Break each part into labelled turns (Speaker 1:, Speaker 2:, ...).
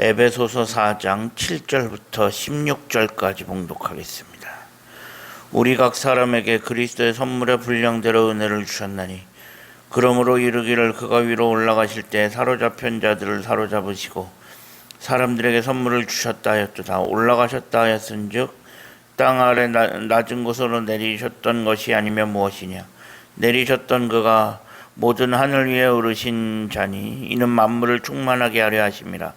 Speaker 1: 에베소서 4장 7절부터 16절까지 봉독하겠습니다. 우리 각 사람에게 그리스도의 선물의 분량대로 은혜를 주셨나니 그러므로 이르기를 그가 위로 올라가실 때 사로잡힌 자들을 사로잡으시고 사람들에게 선물을 주셨다 하였도다. 올라가셨다 하였은즉 땅 아래 나- 낮은 곳으로 내리셨던 것이 아니면 무엇이냐? 내리셨던 그가 모든 하늘 위에 오르신 자니 이는 만물을 충만하게 하려 하심이라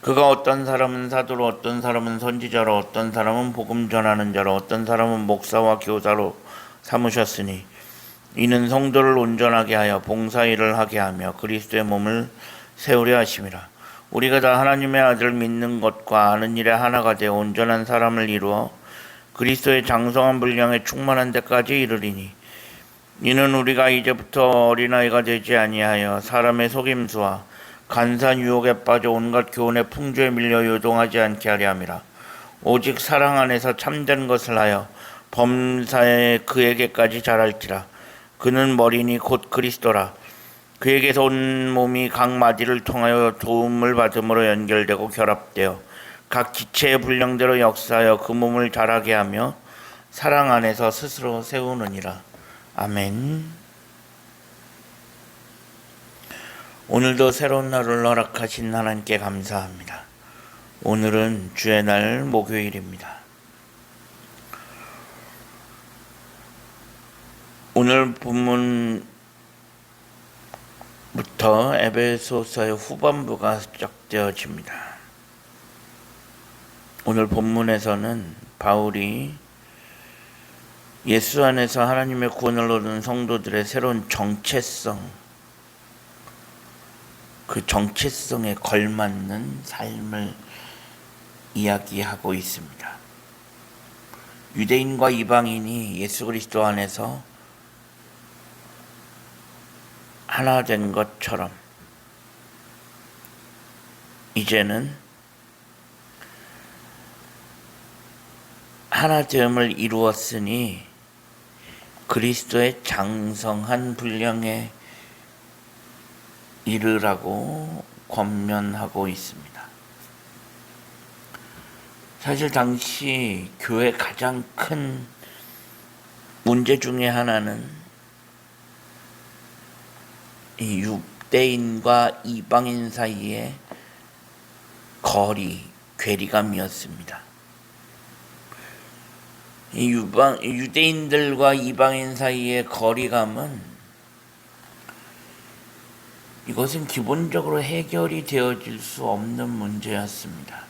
Speaker 1: 그가 어떤 사람은 사도로 어떤 사람은 선지자로 어떤 사람은 복음 전하는 자로 어떤 사람은 목사와 교사로 삼으셨으니 이는 성도를 온전하게 하여 봉사일을 하게 하며 그리스도의 몸을 세우려 하심이라. 우리가 다 하나님의 아들 믿는 것과 아는 일에 하나가 되어 온전한 사람을 이루어 그리스도의 장성한 분량에 충만한 데까지 이르리니 이는 우리가 이제부터 어린아이가 되지 아니하여 사람의 속임수와 간산 유혹에 빠져 온갖 교훈의 풍조에 밀려 요동하지 않게 하려 함이라. 오직 사랑 안에서 참된 것을 하여 범사에 그에게까지 자랄지라. 그는 머리니 곧 그리스도라. 그에게서 온 몸이 각 마디를 통하여 도움을 받음으로 연결되고 결합되어 각 기체의 분량대로 역사하여 그 몸을 자라게 하며 사랑 안에서 스스로 세우느니라. 아멘. 오늘도 새로운 날을 허락하신 하나님께 감사합니다. 오늘은 주의 날 목요일입니다. 오늘 본문부터 에베소서의 후반부가 시작되어집니다. 오늘 본문에서는 바울이 예수 안에서 하나님의 구원을 얻은 성도들의 새로운 정체성, 그 정체성에 걸맞는 삶을 이야기하고 있습니다. 유대인과 이방인이 예수 그리스도 안에서 하나 된 것처럼 이제는 하나 되음을 이루었으니 그리스도의 장성한 분량에 이르라고 권면하고 있습니다. 사실 당시 교회 가장 큰 문제 중에 하나는 이 유대인과 이방인 사이의 거리, 괴리감이었습니다. 이 유방, 유대인들과 이방인 사이의 거리감은 이것은 기본적으로 해결이 되어질 수 없는 문제였습니다.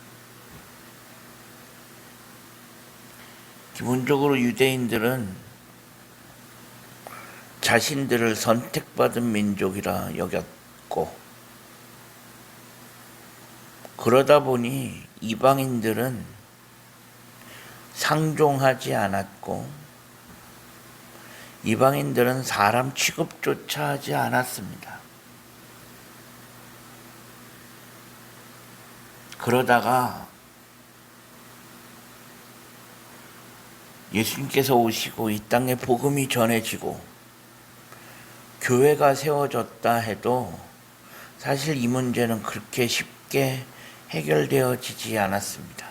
Speaker 1: 기본적으로 유대인들은 자신들을 선택받은 민족이라 여겼고, 그러다 보니 이방인들은 상종하지 않았고, 이방인들은 사람 취급조차 하지 않았습니다. 그러다가 예수님께서 오시고 이 땅에 복음이 전해지고 교회가 세워졌다 해도 사실 이 문제는 그렇게 쉽게 해결되어지지 않았습니다.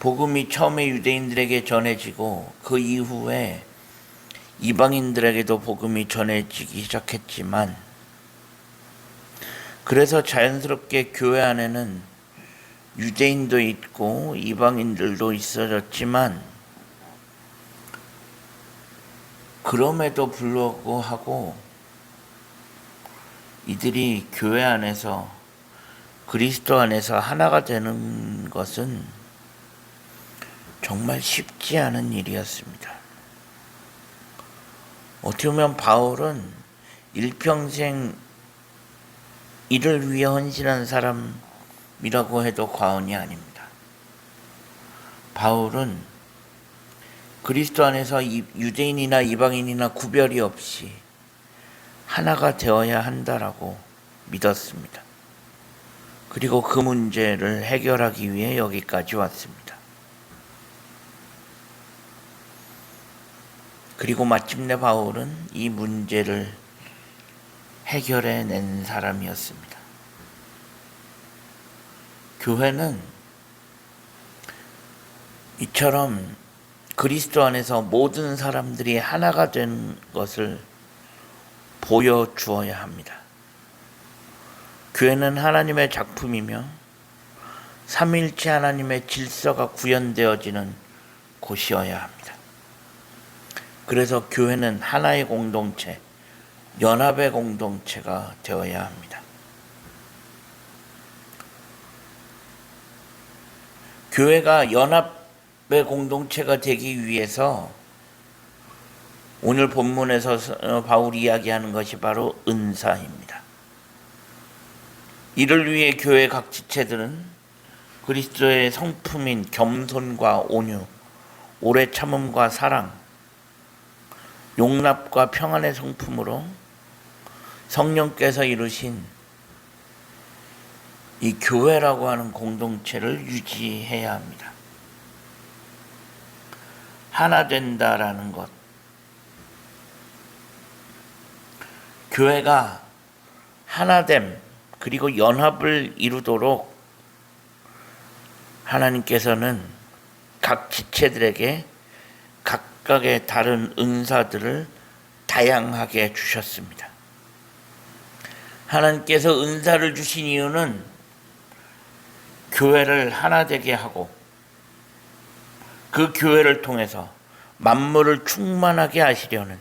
Speaker 1: 복음이 처음에 유대인들에게 전해지고 그 이후에 이방인들에게도 복음이 전해지기 시작했지만 그래서 자연스럽게 교회 안에는 유대인도 있고 이방인들도 있어졌지만 그럼에도 불구하고 이들이 교회 안에서 그리스도 안에서 하나가 되는 것은 정말 쉽지 않은 일이었습니다. 어떻게 보면 바울은 일평생 이를 위해 헌신한 사람이라고 해도 과언이 아닙니다. 바울은 그리스도 안에서 유대인이나 이방인이나 구별이 없이 하나가 되어야 한다라고 믿었습니다. 그리고 그 문제를 해결하기 위해 여기까지 왔습니다. 그리고 마침내 바울은 이 문제를 해결해 낸 사람이었습니다. 교회는 이처럼 그리스도 안에서 모든 사람들이 하나가 된 것을 보여주어야 합니다. 교회는 하나님의 작품이며 삼일체 하나님의 질서가 구현되어지는 곳이어야 합니다. 그래서 교회는 하나의 공동체, 연합의 공동체가 되어야 합니다. 교회가 연합의 공동체가 되기 위해서 오늘 본문에서 어, 바울이 이야기하는 것이 바로 은사입니다. 이를 위해 교회 각 지체들은 그리스도의 성품인 겸손과 온유, 오래 참음과 사랑, 용납과 평안의 성품으로 성령께서 이루신 이 교회라고 하는 공동체를 유지해야 합니다. 하나 된다라는 것. 교회가 하나됨 그리고 연합을 이루도록 하나님께서는 각 지체들에게 각각의 다른 은사들을 다양하게 주셨습니다. 하나님께서 은사를 주신 이유는 교회를 하나 되게 하고 그 교회를 통해서 만물을 충만하게 하시려는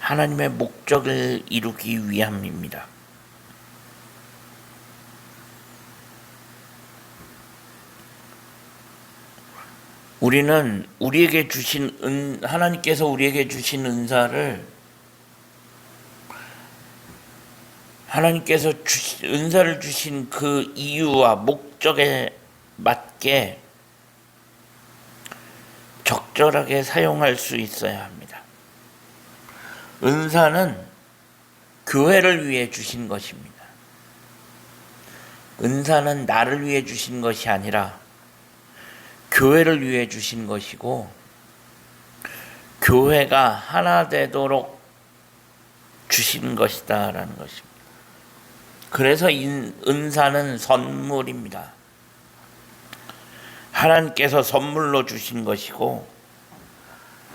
Speaker 1: 하나님의 목적을 이루기 위함입니다. 우리는 우리에게 주신 은 하나님께서 우리에게 주신 은사를 하나님께서 주신, 은사를 주신 그 이유와 목적에 맞게 적절하게 사용할 수 있어야 합니다. 은사는 교회를 위해 주신 것입니다. 은사는 나를 위해 주신 것이 아니라 교회를 위해 주신 것이고 교회가 하나 되도록 주신 것이다라는 것입니다. 그래서 은사는 선물입니다. 하나님께서 선물로 주신 것이고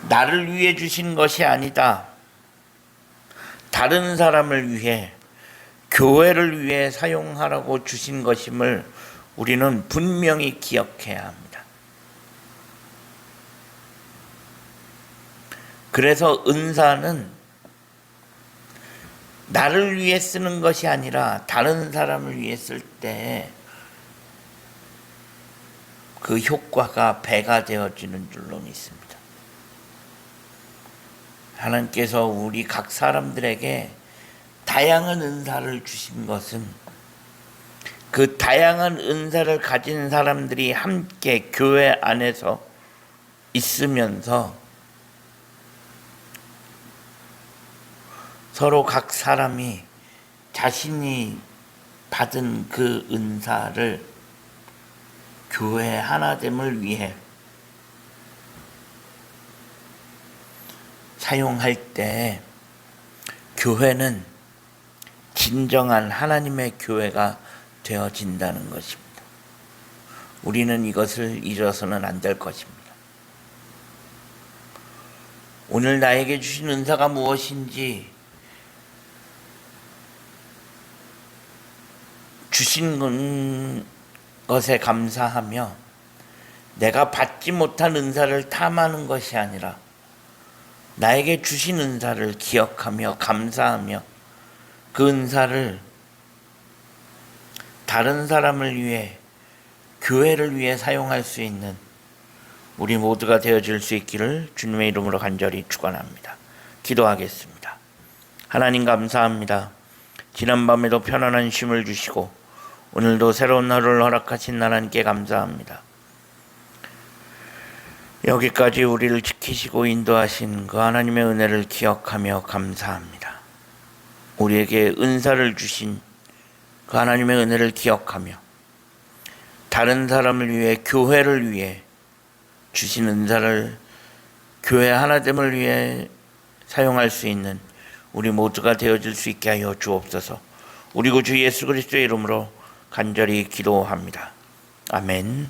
Speaker 1: 나를 위해 주신 것이 아니다. 다른 사람을 위해 교회를 위해 사용하라고 주신 것임을 우리는 분명히 기억해야 합니다. 그래서 은사는 나를 위해 쓰는 것이 아니라 다른 사람을 위해 쓸 때 그 효과가 배가 되어지는 줄로 믿습니다. 하나님께서 우리 각 사람들에게 다양한 은사를 주신 것은 그 다양한 은사를 가진 사람들이 함께 교회 안에서 있으면서 서로 각 사람이 자신이 받은 그 은사를 교회 하나됨을 위해 사용할 때 교회는 진정한 하나님의 교회가 되어진다는 것입니다. 우리는 이것을 잊어서는 안 될 것입니다. 오늘 나에게 주신 은사가 무엇인지 주신 것에 감사하며 내가 받지 못한 은사를 탐하는 것이 아니라 나에게 주신 은사를 기억하며 감사하며 그 은사를 다른 사람을 위해 교회를 위해 사용할 수 있는 우리 모두가 되어질 수 있기를 주님의 이름으로 간절히 축원합니다. 기도하겠습니다. 하나님 감사합니다. 지난밤에도 편안한 쉼을 주시고 오늘도 새로운 하루를 허락하신 하나님께 감사합니다. 여기까지 우리를 지키시고 인도하신 그 하나님의 은혜를 기억하며 감사합니다. 우리에게 은사를 주신 그 하나님의 은혜를 기억하며 다른 사람을 위해 교회를 위해 주신 은사를 교회 하나됨을 위해 사용할 수 있는 우리 모두가 되어질 수 있게 하여 주옵소서. 우리 구주 예수 그리스도의 이름으로 간절히 기도합니다. 아멘.